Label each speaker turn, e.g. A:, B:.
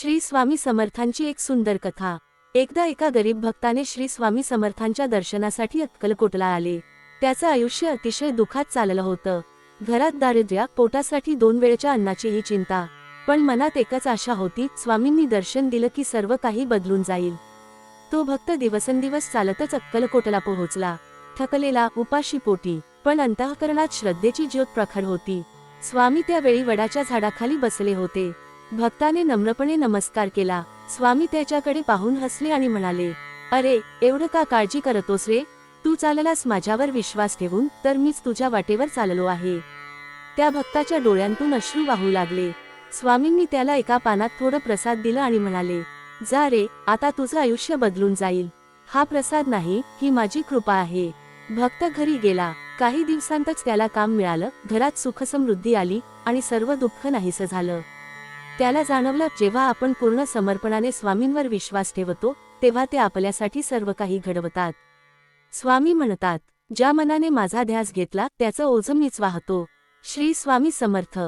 A: श्री स्वामी समर्थांची एक सुंदर कथा. एकदा एका गरीब भक्ताने श्री स्वामी समर्थांच्या दर्शनासाठी अक्कलकोटला आले. त्याचं आयुष्य अतिशय दुःखात चाललं होतं. घरात दारिद्र्य पोटासाठी दोन वेळच्या अन्नाचीही चिंता. पण मनात एकच आशा होती स्वामींनी दर्शन दिलं की सर्व काही बदलून जाईल. तो भक्त दिवसेंदिवस चालतच अक्कलकोटला पोहोचला. थकलेला उपाशी पोटी पण अंतःकरणात श्रद्धेची ज्योत प्रखर होती. स्वामी त्यावेळी वडाच्या झाडाखाली बसले होते. भक्ताने नम्रपणे नमस्कार केला. स्वामी त्याच्याकडे पाहून हसले आणि म्हणाले अरे एवढं का काळजी करतोस रे? तू चाललास माझ्यावर विश्वास ठेवून तर मीच तुझ्या वाटेवर चाललो आहे. त्या भक्ताच्या डोळ्यांतून अश्रू वाहू लागले. स्वामींनी त्याला एका पानात थोडं प्रसाद दिलं आणि म्हणाले जा रे आता तुझं आयुष्य बदलून जाईल. हा प्रसाद नाही ही माझी कृपा आहे. भक्त घरी गेला. काही दिवसांतच त्याला काम मिळालं घरात सुखसमृद्धी आली आणि सर्व दुःख नाहीसं झालं. त्याला जाणवलं जेव्हा आपण पूर्ण समर्पणाने स्वामींवर विश्वास ठेवतो तेव्हा ते आपल्यासाठी सर्व काही घडवतात. स्वामी म्हणतात ज्या मनाने माझा ध्यास घेतला त्याचं ओझं मीच वाहतो. श्री स्वामी समर्थ.